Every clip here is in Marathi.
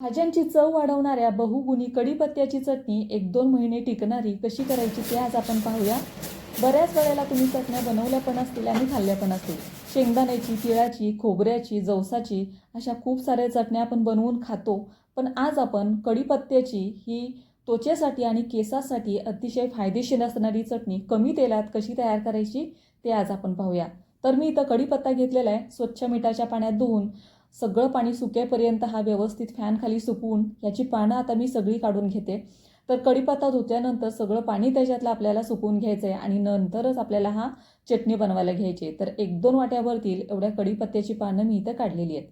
भाज्यांची चव वाढवणाऱ्या बहुगुणी कढीपत्त्याची चटणी एक दोन महिने टिकणारी कशी करायची ते आज आपण पाहूया. बऱ्याच वेळेला तुम्ही चटण्या बनवल्या पण असतील आणि खाल्ल्या पण असतील. शेंगदाण्याची तिळाची खोबऱ्याची जवसाची अशा खूप साऱ्या चटण्या आपण बनवून खातो. पण आज आपण कढीपत्त्याची ही त्वचेसाठी आणि केसासाठी अतिशय फायदेशीर असणारी चटणी कमी तेलात कशी तयार करायची ते आज आपण पाहूया. तर मी इथं कढीपत्ता घेतलेला आहे. स्वच्छ मिठाच्या पाण्यात धुवून सगळं पाणी सुकेपर्यंत हा व्यवस्थित फॅनखाली सुकवून याची पानं आता मी सगळी काढून घेते. तर कढीपत्ता धुतल्यानंतर सगळं पाणी त्याच्यातलं आपल्याला सुकवून घ्यायचं आहे आणि नंतरच आपल्याला हा चटणी बनवायला घ्यायची. आहे तर एक दोन वाट्यावरतील एवढ्या कढीपत्त्याची पानं मी इथं काढलेली आहेत.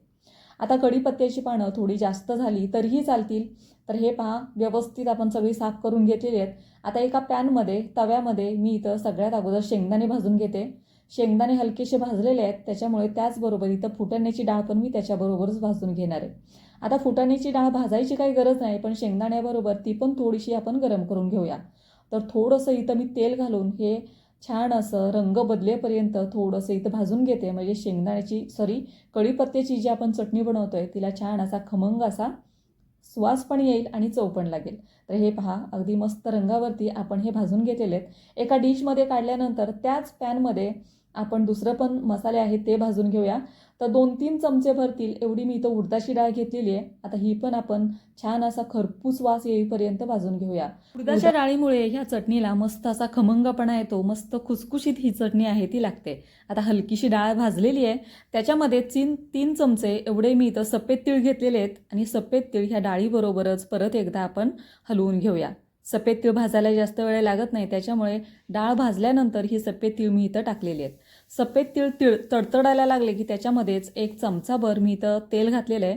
आता कढीपत्त्याची पानं थोडी जास्त झाली तरीही चालतील. तर हे पहा व्यवस्थित आपण सगळी साफ करून घेतलेली आहेत. आता एका पॅनमध्ये तव्यामध्ये मी इथं सगळ्यात अगोदर शेंगदाणे भाजून घेते. शेंगदाणे हलकेसे भाजलेले आहेत त्याच्यामुळे त्याचबरोबर इथं फुटाण्याची डाळ पण मी त्याच्याबरोबरच भाजून घेणार आहे. आता फुटाण्याची डाळ भाजायची काही गरज नाही पण शेंगदाण्याबरोबर ती पण थोडीशी आपण गरम करून घेऊया. तर थोडंसं इथं मी तेल घालून हे छान असं रंग बदलेपर्यंत थोडंसं इथं भाजून घेते. म्हणजे शेंगदाण्याची सॉरी कढीपत्त्याची जी आपण चटणी बनवतो आहे तिला छान असा खमंग असा सुवास पण येईल आणि चव पण लागेल. तर हे पहा अगदी मस्त रंगावरती आपण हे भाजून घेतलेले आहेत. एका डिशमध्ये काढल्यानंतर त्याच पॅनमध्ये आपण दुसरं पण मसाले आहेत ते भाजून घेऊया. तर दोन तीन चमचे भरतील एवढी मी इथं उडदाची डाळ घेतलेली आहे. आता ही पण आपण छान असा खरपूस वास येईपर्यंत भाजून घेऊया. उडदाच्या डाळीमुळे ह्या चटणीला मस्त असा खमंगपणा येतो मस्त खुसखुशीत ही चटणी आहे ती लागते. आता हलकीशी डाळ भाजलेली आहे. त्याच्यामध्ये तीन तीन चमचे एवढे मी इथं सफेद तीळ घेतलेले आहेत. आणि सफेद तीळ ह्या डाळीबरोबरच परत एकदा आपण हलवून घेऊया. सफेद तीळ भाजायला जास्त वेळ लागत नाही त्याच्यामुळे डाळ भाजल्यानंतर ही सफेद तीळ मी इथं टाकलेली आहेत. सफेद तीळ तिळ तडतडायला लागले की त्याच्यामध्येच एक चमचाभर मी इथं तेल घातलेलं आहे.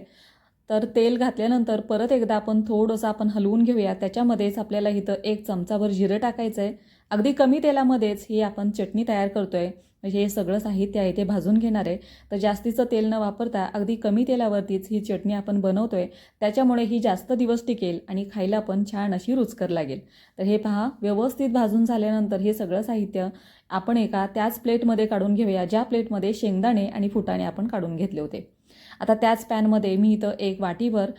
तर तेल घातल्यानंतर परत एकदा आपण थोडंसं आपण हलवून घेऊया. त्याच्यामध्येच आपल्याला इथं एक चमचाभर जिरं टाकायचं आहे अगदी कमी तेलामध्येच ही आपण चटणी तयार करतो आहे म्हणजे हे सगळं साहित्य आहे ते भाजून घेणार आहे. तर जास्तीचं तेल न वापरता अगदी कमी तेलावरतीच ही चटणी आपण बनवतो आहे त्याच्यामुळे ही जास्त दिवस टिकेल आणि खायला पण छान अशी रुचकर लागेल. तर हे पहा व्यवस्थित भाजून झाल्यानंतर हे सगळं साहित्य आपण एका त्याच प्लेटमध्ये काढून घेऊया ज्या प्लेटमध्ये शेंगदाणे आणि फुटाणे आपण काढून घेतले होते. आता त्याच पॅनमध्ये मी इथं एक वाटीभर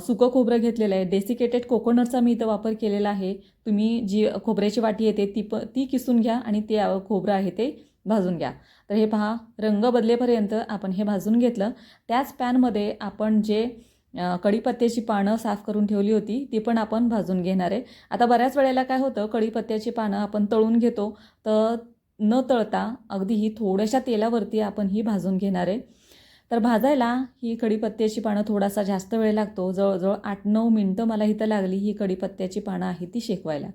सुकं खोबरं घेतलेलं आहे. डेसिकेटेड कोकोनटचा मी इथं वापर केलेला आहे. तुम्ही जी खोबऱ्याची वाटी येते ती प ती किसून घ्या आणि ते खोबरं आहे ते भाजून घ्या. तर हे पहा रंग बदलेपर्यंत आपण हे भाजून घेतलं. त्याच पॅनमध्ये आपण जे कढीपत्त्याची पानं साफ करून ठेवली होती ती पण आपण भाजून घेणार आहे. आता बऱ्याच वेळेला काय होतं कढीपत्त्याची पानं आपण तळून घेतो तर न तळता अगदी ही थोड्याशा तेलावरती आपण ही भाजून घेणार आहे. तर भाजायला ही कढीपत्त्याची पानं थोडासा जास्त वेळ लागतो जवळजवळ आठ नऊ मिनटं मला इथं लागली ही कढीपत्त्याची पानं आहे ती शेकवायला.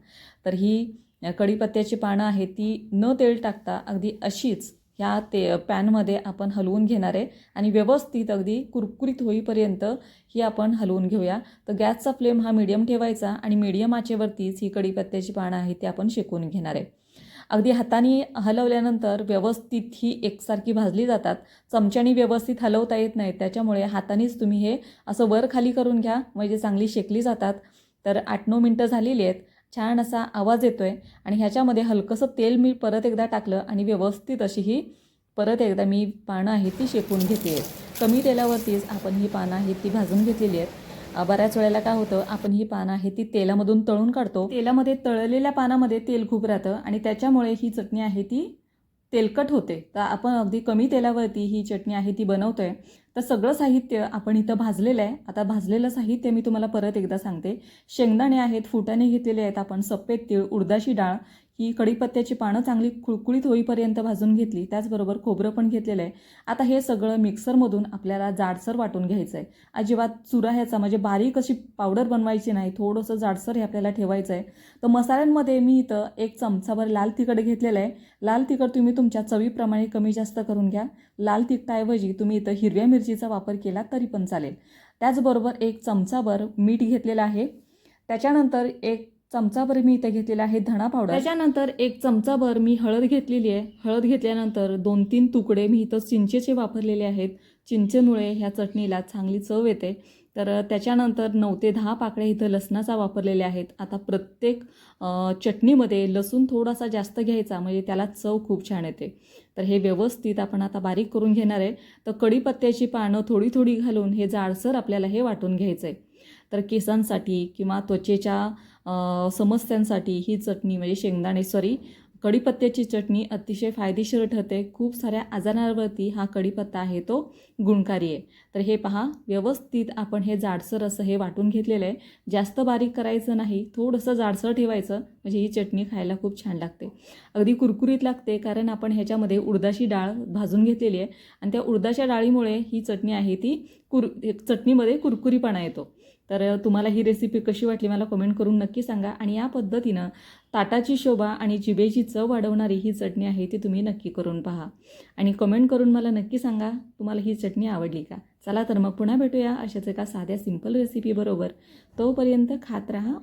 तर ही कढीपत्त्याची पानं आहेत ती न तेल टाकता अगदी अशीच ह्या ते पॅनमध्ये आपण हलवून घेणार आहे. आणि व्यवस्थित अगदी कुरकुरीत होईपर्यंत ही आपण हलवून घेऊया. तर गॅसचा फ्लेम हा मिडियम ठेवायचा आणि मिडियम आचेवरतीच ही कढीपत्त्याची पानं आहे ती आपण शेकून घेणार आहे. अगदी हाताने हलवल्यानंतर व्यवस्थित ही एकसारखी भाजली जातात. चमच्याने व्यवस्थित हलवता येत नाही त्याच्यामुळे हातानेच तुम्ही हे असं वर खाली करून घ्या. म्हणजे चांगली शेकली जातात. तर आठ नऊ मिनटं झालेली आहेत. छान असा आवाज येतो आहे आणि ह्याच्यामध्ये हलकंसं तेल मी परत एकदा टाकलं आणि व्यवस्थित अशी ही परत एकदा मी पानं आहेत ती शेकून घेते. आहे कमी तेलावरतीच आपण ही पानं आहेत ती भाजून घेतलेली आहेत. बऱ्याच वेळेला काय होतं आपण ही पानं आहे ती तेलामधून तळून काढतो. तेलामध्ये तळलेल्या पानामध्ये तेल खूप राहतं आणि त्याच्यामुळे ही चटणी आहे ती तेलकट होते. तर आपण अगदी कमी तेलावरती ही चटणी आहे ती बनवतो आहे तर सगळं साहित्य आपण इथं भाजलेलं आहे. आता भाजलेलं साहित्य मी तुम्हाला परत एकदा सांगते. शेंगदाणे आहेत फुटाणे घेतलेले आहेत आपण सफेद तीळ उडदाची डाळ ही कढीपत्त्याची पानं चांगली कुळकुळीत होईपर्यंत भाजून घेतली त्याचबरोबर खोबरं पण घेतलेलं आहे. आता हे सगळं मिक्सरमधून आपल्याला जाडसर वाटून घ्यायचं आहे. अजिबात चुरा ह्याचा म्हणजे बारीक अशी पावडर बनवायची नाही थोडंसं जाडसर हे आपल्याला ठेवायचं आहे. तर मसाल्यांमध्ये मी इथं एक चमचाभर लाल तिखट घेतलेलं आहे. लाल तिखट तुम्ही तुमच्या चवीप्रमाणे कमी जास्त करून घ्या. लाल तिखटाऐवजी तुम्ही इथं हिरव्या मिरचीचा वापर केला तरी पण चालेल. त्याचबरोबर एक चमचाभर मीठ घेतलेलं आहे. त्याच्यानंतर एक चमचाभर मी इथे घेतलेला आहे धणा पावडर त्याच्यानंतर एक चमचाभर मी हळद घेतलेली आहे. हळद घेतल्यानंतर दोन तीन तुकडे मी इथं चिंचेचे वापरलेले आहेत. चिंचेमुळे ह्या चटणीला चांगली चव येते. तर त्याच्यानंतर नऊ ते दहा पाकळ्या इथं लसणाचा वापरलेल्या आहेत. आता प्रत्येक चटणीमध्ये लसूण थोडासा जास्त घ्यायचा म्हणजे त्याला चव खूप छान येते. तर हे व्यवस्थित आपण आता बारीक करून घेणार आहे. तर कढीपत्त्याची पानं थोडी थोडी घालून हे जाडसर आपल्याला हे वाटून घ्यायचं आहे तर केसांसाठी किंवा त्वचेच्या समस्यांसाठी ही चटणी म्हणजे शेंगदाणे सॉरी कढीपत्त्याची चटणी अतिशय फायदेशीर ठरते. खूप साऱ्या आजारांवरती हा कढीपत्ता आहे तो गुणकारी आहे. तर हे पहा व्यवस्थित आपण हे जाडसर असं हे वाटून घेतलेलं आहे. जास्त बारीक करायचं नाही थोडंसं जाडसर ठेवायचं म्हणजे ही चटणी खायला खूप छान लागते. अगदी कुरकुरीत लागते कारण आपण ह्याच्यामध्ये उडदाची डाळ भाजून घेतलेली आहे. आणि त्या उडदाच्या डाळीमुळे ही चटणी आहे ती कुर चटणीमध्ये कुरकुरीपणा येतो. तर तुम्हाला ही रेसिपी कशी वाटली मला कमेंट करून नक्की सांगा. आणि या पद्धतीनं ताटाची शोभा आणि जिभेची चव वाढवणारी ही चटणी आहे ती तुम्ही नक्की करून पहा. आणि कमेंट करून मला नक्की सांगा तुम्हाला ही चटणी आवडली का? चला तर मग पुन्हा भेटूया अशाच एका साध्या सिंपल रेसिपीबरोबर तोपर्यंत खात राहा.